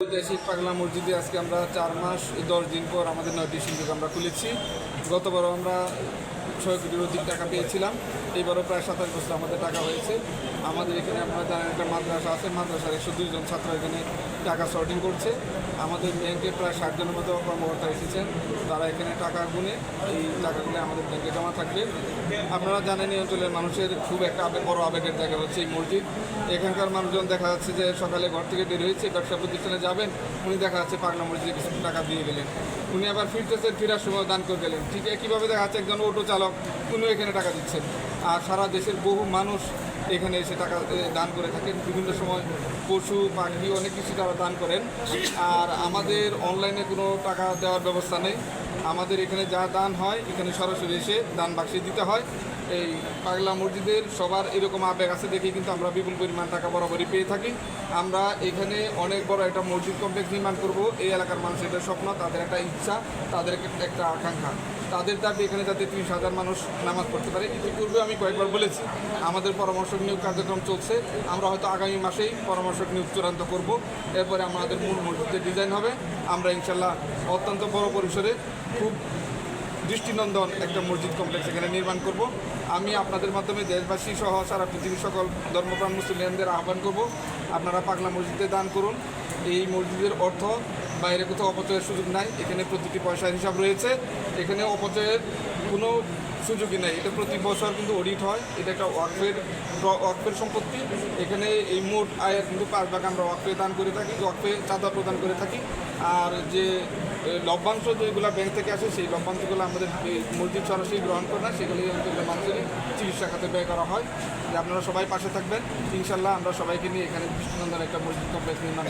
ঐতিহাসিক পাগলা মসজিদে আজকে আমরা চার মাস, দশ দিন পর আমাদের নয়টি সিন্ধুক আমরা খুলেছি। গতবার আমরা ছয় কোটির অধিক টাকা পেয়েছিলাম। এইবারও প্রায় সাতাশ বছর আমাদের টাকা হয়েছে। আমাদের এখানে আপনারা জানেন একটা মাদ্রাসা আছে, মাদ্রাসার একশো দুইজন ছাত্র এখানে টাকা শর্টিং করছে। আমাদের ব্যাংকে প্রায় ষাট জনের মতো কর্মকর্তা এসেছেন। তারা এখানে টাকা গুনে এই টাকাগুলো আমাদের ব্যাংকে জমা থাকবে। আপনারা জানেন, এই অঞ্চলের মানুষের খুব একটা আবেগ, বড় আবেগের জায়গা হচ্ছে এই মসজিদ। এখানকার মানুষজন দেখা যাচ্ছে যে সকালে ঘর থেকে বের হয়েছে, ব্যবসা প্রতিষ্ঠানে যাবেন, উনি দেখা যাচ্ছে পাগলা মসজিদে কিছু টাকা দিয়ে গেলেন। উনি আবার ফিরতেছেন, ফেরার সময় দান করে গেলেন ঠিক একইভাবে দেখা যাচ্ছে একজন অটো চালক উনিও এখানে টাকা দিচ্ছেন। আর সারা দেশের বহু মানুষ এখানে এসে টাকা দান করে থাকেন। বিভিন্ন সময় পশু, পাখি অনেক কিছু তারা দান করেন। আর আমাদের অনলাইনে কোনো টাকা দেওয়ার ব্যবস্থা নেই। আমাদের এখানে যা দান হয়, এখানে সরাসরি এসে দান বাক্সে দিতে হয়। এই পাগলা মসজিদের সবার এরকম আবেগ আছে দেখে কিন্তু আমরা বিপুল পরিমাণ টাকা বরাবরই পেয়ে থাকি। আমরা এখানে অনেক বড় একটা মসজিদ কমপ্লেক্স নির্মাণ করব। এই এলাকার মানুষের এটা স্বপ্ন, তাদের একটা ইচ্ছা, তাদের একটা- একটা আকাঙ্ক্ষা। তাদের দাবি এখানে যাতে তিরিশ হাজার মানুষ নামাজ পড়তে পারে। ইতিপূর্বে আমি কয়েকবার বলেছি, আমাদের পরামর্শ নিয়োগ কার্যক্রম চলছে। আমরা হয়তো আগামী মাসেই পরামর্শ নিয়োগ চূড়ান্ত করব। এরপরে আমাদের মূল মসজিদের ডিজাইন হবে। আমরা ইনশাল্লাহ অত্যন্ত বড় পরিসরে খুব দৃষ্টিনন্দন একটা মসজিদ কমপ্লেক্স এখানে নির্মাণ করব। আমি আপনাদের মাধ্যমে দেশবাসী সহ সারা পৃথিবীর সকল ধর্মপ্রাণ মুসলিমদের আহ্বান করব। আপনারা পাগলা মসজিদে দান করুন। এই মসজিদের অর্থ, বাইরে কোথাও অপচয়ের সুযোগ নাই। এখানে প্রতিটি পয়সার হিসাব রয়েছে। এখানে অপচয়ের কোনো সুযোগই নেই। এটা প্রতি বছর কিন্তু অডিট হয়। এটা একটা ওয়াকফের ওয়াকফের সম্পত্তি। এখানে এই মোট আয়ের কিন্তু পাঁচ ভাগ আমরা ওয়াকফে দান করে থাকি, ওয়াকফে চাঁদা প্রদান করে থাকি। আর যে লভ্যাংশ যেগুলো ব্যাংক থেকে আসে, সেই লভ্যাংশগুলো আমাদের মসজিদ সরাসরি গ্রহণ করে না সেগুলি অঞ্চলের মানুষের চিকিৎসা খাতে ব্যয় করা হয়। যে আপনারা সবাই পাশে থাকবেন, ইনশাল্লাহ আমরা সবাইকে নিয়ে এখানে দৃষ্টিনন্দন একটা মসজিদ কমপ্লেক্স নির্মাণ